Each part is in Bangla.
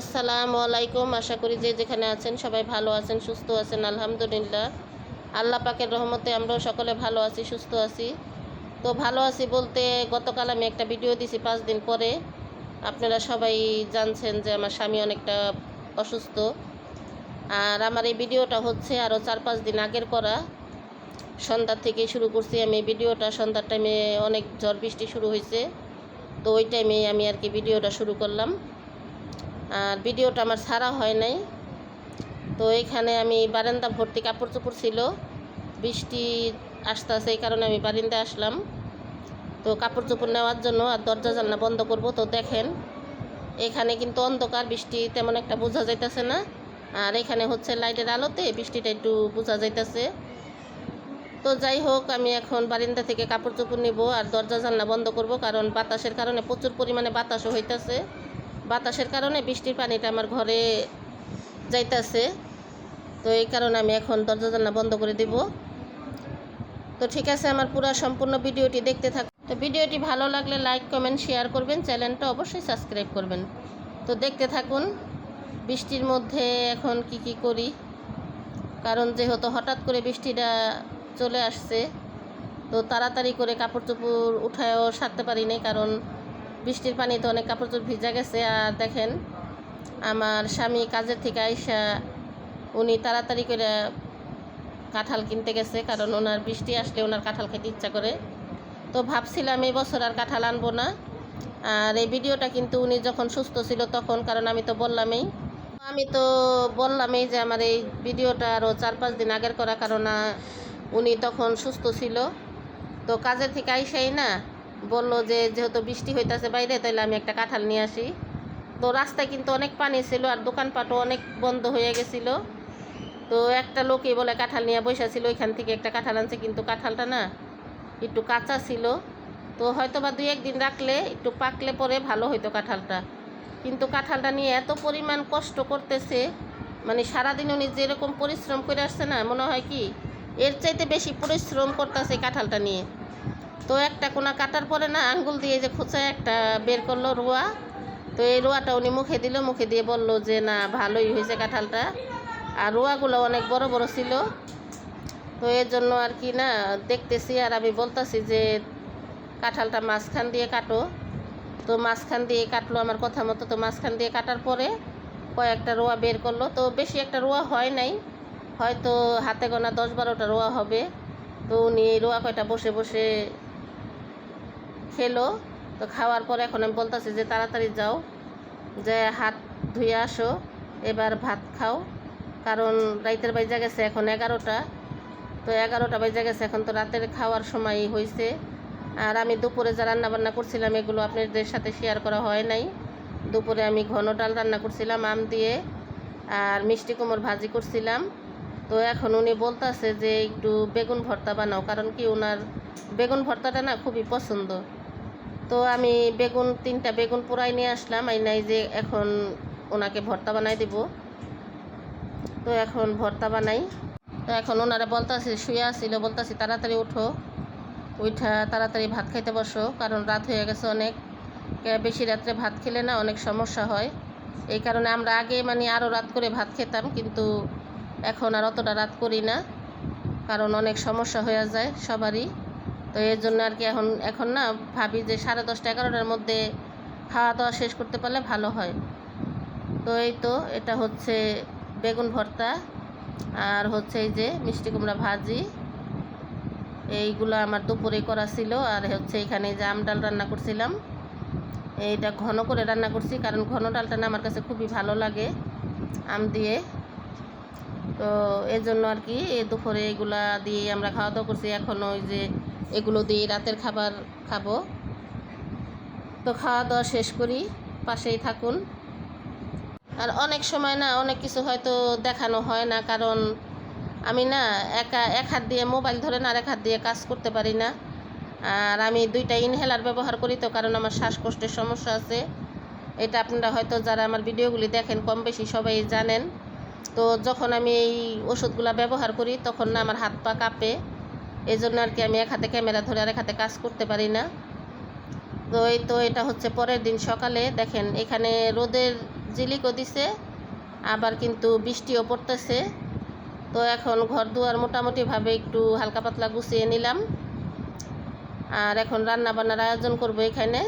আসসালামু আলাইকুম। আশা করি যে যেখানে আছেন সবাই ভালো আছেন, সুস্থ আছেন, আলহামদুলিল্লাহ। আল্লাহ পাকের রহমতে আমরাও সকলে ভালো আছি, সুস্থ আছি। তো ভালো আছি বলতে গতকাল আমি একটা ভিডিও দিছি পাঁচ দিন পরে। আপনারা সবাই জানছেন যে আমার স্বামী অনেকটা অসুস্থ। আর আমার এই ভিডিওটা হচ্ছে আরও চার পাঁচ দিন আগের করা। সন্ধ্যার থেকে শুরু করছি আমি ভিডিওটা। সন্ধ্যার টাইমে অনেক ঝড় বৃষ্টি শুরু হয়েছে। তো ওই টাইমে আমি আর কি ভিডিওটা শুরু করলাম। আর ভিডিওটা আমার ছাড়া হয় নাই। তো এখানে আমি বারান্দা ভর্তি কাপড় চোপড় ছিল, বৃষ্টি আসতে আসে এই কারণে আমি বারিন্দায় আসলাম। তো কাপড় চোপড় নেওয়ার জন্য আর দরজা জানলা বন্ধ করব, তো দেখেন, এখানে কিন্তু অন্ধকার, বৃষ্টি তেমন একটা বোঝা যাইতেছে না। আর এখানে হচ্ছে লাইটের আলোতে বৃষ্টিটা একটু বোঝা যাইতেছে। তো যাই হোক, আমি এখন বারিন্দা থেকে কাপড় চোপড় নিব আর দরজা জানলা বন্ধ করব, কারণ বাতাসের কারণে প্রচুর পরিমাণে বাতাসও হইতাছে। বাতাসের কারণে বৃষ্টির পানিটা আমার ঘরে যাইতাছে। তো এই কারণে আমি এখন দরজা জানলা বন্ধ করে দিব। তো ঠিক আছে, আমার পুরো সম্পূর্ণ ভিডিওটি দেখতে থাক। তো ভিডিওটি ভালো লাগলে লাইক, কমেন্ট, শেয়ার করবেন। চ্যানেলটা অবশ্যই সাবস্ক্রাইব করবেন। তো দেখতে থাকুন, বৃষ্টির মধ্যে এখন কি কি করি। কারণ যেহেতু হঠাৎ করে বৃষ্টিটা চলে আসছে, তো তাড়াতাড়ি করে কাপড় চোপড় উঠায়ও সারতে পারি কারণ বৃষ্টির পানিতে অনেক কাপড় চোপড় ভিজা গেছে, আর দেখেন আমার স্বামী কাজের থেকে আইসা উনি তাড়াতাড়ি করে কাঁঠাল কিনতে গেছে, কারণ ওনার বৃষ্টি আসলে ওনার কাঁঠাল খেতে ইচ্ছা করে। তো ভাবছিলাম এই বছর আর কাঁঠাল আনব না, আর এই ভিডিওটা কিন্তু উনি যখন সুস্থ ছিল তখন, কারণ আমি তো বললামই। আমি তো বললামই যে আমার এই ভিডিওটা আরও চার পাঁচ দিন আগের করা কারণ উনি তখন সুস্থ ছিল। তো কাজের থেকে আইসাই না বলল যে, যেহেতু বৃষ্টি হইতাছে বাইরে তাহলে আমি একটা কাঁঠাল নিয়ে আসি। তো রাস্তায় কিন্তু অনেক পানি ছিল আর দোকানপাটও অনেক বন্ধ হয়ে গেছিল। তো একটা লোকই বলে, কাঁঠাল নিয়ে বসে ছিল, ওইখান থেকে একটা কাঁঠাল আনছে। কিন্তু কাঁঠালটা না একটু কাঁচা ছিল। তো হয়তো বা দুই একদিন রাখলে একটু পাকলে পরে ভালো হইতো কাঁঠালটা। কিন্তু কাঁঠালটা নিয়ে এত পরিমাণ কষ্ট করতেছে মানে সারাদিন উনি যেরকম পরিশ্রম করে আসছে না, মনে হয় কি, এর চাইতে বেশি পরিশ্রম করতেছে কাঁঠালটা নিয়ে। তো একটা কোনা কাটার পরে না আঙ্গুল দিয়ে যে খোঁচায় একটা বের করল রোয়া। তো এই রোয়াটা উনি মুখে দিল, মুখে দিয়ে বলল যে, না, ভালোই হয়েছে কাঁঠালটা। আর রোয়াগুলো অনেক বড় বড় ছিল। তো এর জন্য আর কি না দেখতেছি আর আমি বলতাছি যে, কাঁঠালটা মাঝখান দিয়ে কাটো। তো মাঝখান দিয়ে কাটলো আমার কথা মতো। তো মাঝখান দিয়ে কাটার পরে কয়েকটা রোয়া বের করল। তো বেশি একটা রোয়া হয় নাই। হয়তো হাতে গোনা দশ বারোটা রোয়া হবে। তো উনি রোয়া কয়টা বসে বসে খেলো, তো খাওয়ার পরে এখন আমি বলতেছি যে তাড়াতাড়ি যাও, যে হাত ধুয়ে আসো, এবার ভাত খাও। কারণ রাইতের বাইজা গেছে এখন এগারোটা, তো এগারোটা বাইজা গেছে এখন তো রাতের খাওয়ার সময় হয়েছে আর আমি দুপুরে যা রান্না বান্না করছিলাম, এগুলো আপনাদের সাথে শেয়ার করা হয় নাই। দুপুরে আমি ঘন ডাল রান্না করছিলাম, আম দিয়ে আর মিষ্টি কুমড় ভাজি করছিলাম। তো এখন উনি বলতেছে যে একটু বেগুন ভর্তা বানাও, কারণ কি ওনার বেগুন ভর্তাটা না খুবই পছন্দ। তো আমি বেগুন, তিনটা বেগুন পোড়াই নিয়ে আসলাম। এই নাই যে এখন ওনাকে ভর্তা বানাই দিব। তো এখন ভর্তা বানাই। তো এখন ওনারা বলতাছে, শুয়ে আসছিল বলতাছি, তাড়াতাড়ি উঠো। উঠা তাড়াতাড়ি ভাত খাইতে বসো, কারণ রাত হয়ে গেছে অনেক। বেশি রাত্রে ভাত খেলে না অনেক সমস্যা হয়। এই কারণে আমরা আগে মানে আরও রাত করে ভাত খেতাম, কিন্তু এখন আর অতটা রাত করি না। কারণ অনেক সমস্যা হয়ে যায় সবারই। তো এর জন্য আর কি এখন এখন না ভাবি যে সাড়ে দশটা এগারোটার মধ্যে খাওয়া দাওয়া শেষ করতে পারলে ভালো হয়। তো এই তো, এটা হচ্ছে বেগুন ভর্তা আর হচ্ছে এই যে মিষ্টি কুমড়া ভাজি। এইগুলো আমার দুপুরে করা ছিল আর হচ্ছে এখানে যে আম ডাল রান্না করছিলাম। এইটা ঘন করে রান্না করছি কারণ ঘন ডালটা না আমার কাছে খুবই ভালো লাগে আম দিয়ে। তো এর জন্য আর কি এই দুপুরে এগুলা দিয়ে আমরা খাওয়া দাওয়া করছি। এখন ওই যে এগুলো দিয়ে রাতের খাবার খাব। তো খাওয়া দাওয়া শেষ করি, পাশেই থাকুন। আর অনেক সময় না অনেক কিছু হয়তো দেখানো হয় না, কারণ আমি না একা এক হাত দিয়ে মোবাইল ধরে না আর এক হাত দিয়ে কাজ করতে পারি না। আর আমি দুইটা ইনহেলার ব্যবহার করি তো, কারণ আমার শ্বাসকষ্টের সমস্যা আছে। এটা আপনারা হয়তো যারা আমার ভিডিওগুলি দেখেন কম বেশি সবাই জানেন। তো যখন আমি এই ওষুধগুলো ব্যবহার করি, তখন না আমার হাত পা কাঁপে। এই জন্য আর কি আমি এক হাতে ক্যামেরা ধরে আর এক হাতে কাজ করতে পারি না। তো এই তো এটা হচ্ছে পরের দিন সকালে। দেখেন, এখানে রোদের জিলিকও দিছে, আবার কিন্তু বৃষ্টিও পড়তেছে। তো এখন ঘর দুয়ার মোটামুটিভাবে একটু হালকা পাতলা গুছিয়ে নিলাম। আর এখন রান্না বান্নার আয়োজন করব এখানে।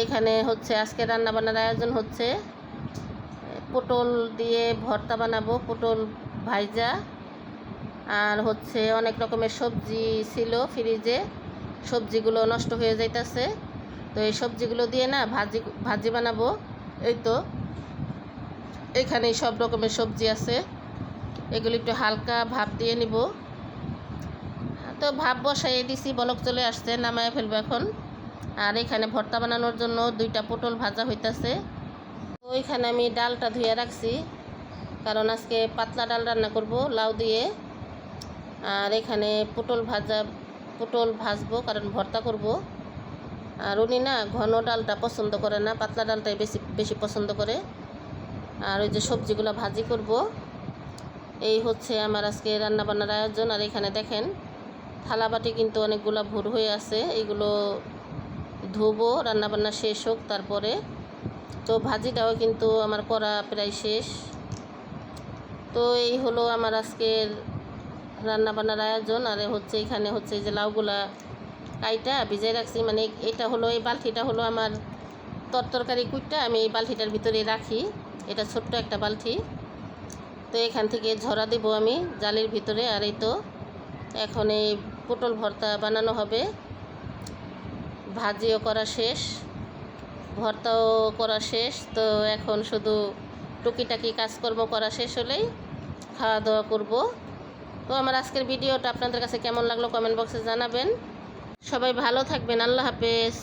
এইখানে হচ্ছে, আজকে রান্না বান্নার আয়োজন হচ্ছে পটল দিয়ে ভর্তা বানাবো, পটল ভাইজা আর হচ্ছে অনেক রকমের সবজি ছিল ফ্রিজে। সবজিগুলো নষ্ট হয়ে যাইতাছে। তো এই সবজিগুলো দিয়ে না ভাজি ভাজি বানাবো। এই তো। এখানে সব রকমের সবজি আছে। এগুলো একটু হালকা ভাপ দিয়ে নিব। তো ভাপ বসাই দিছি, বলক চলে আসছে, নামায় ফেলব এখন। আর এখানে ভর্তা বানানোর জন্য দুইটা পটল ভাজা হইতাছে। তো ওইখানে আমি ডালটা ধুয়ে রাখছি। কারণ আজকে পাতলা ডাল রান্না করব, লাউ দিয়ে। আর এখানে পটল ভাজা, পটল ভাজবো, কারণ ভর্তা করব। আর উনি না ঘন ডালটা পছন্দ করে না, পাতলা ডালটাই বেশি বেশি পছন্দ করে। আর ওই যে সবজিগুলো ভাজি করব। এই হচ্ছে আমার আজকে রান্নাবান্নার আয়োজন। আর এখানে দেখেন, থালাবাটি কিন্তু অনেকগুলো ভুর হয়ে আছে। এইগুলো ধুবো, রান্নাবান্না শেষ হোক, তারপরে তো ভাজিটাও কিন্তু আমার করা প্রায় শেষ। তো এই হলো আমার আজকের রান্নাবান্নার আয়োজন। আর হচ্ছে, এখানে হচ্ছে যে লাউগুলা কাইটা ভিজাই রাখছি। মানে এটা হলো, এই বালতিটা হলো আমার তরতরকারি কুইটটা আমি এই বালতিটার ভিতরে রাখি। এটা ছোট্ট একটা বালতি। তো এখান থেকে ঝরা দেব আমি জালির ভিতরে। আর এই তো, এখন এই পটল ভর্তা বানানো হবে। ভাজিও করা শেষ। ভর্তাও করা শেষ, তো এখন শুধু টুকিটাকি কাজকর্ম করা শেষ হলেই খাওয়া দাওয়া করব। তো আমার আজকের ভিডিওটা আপনাদের কাছে কেমন লাগল কমেন্ট বক্সে জানাবেন। সবাই ভালো থাকবেন, আল্লাহ হাফেজ।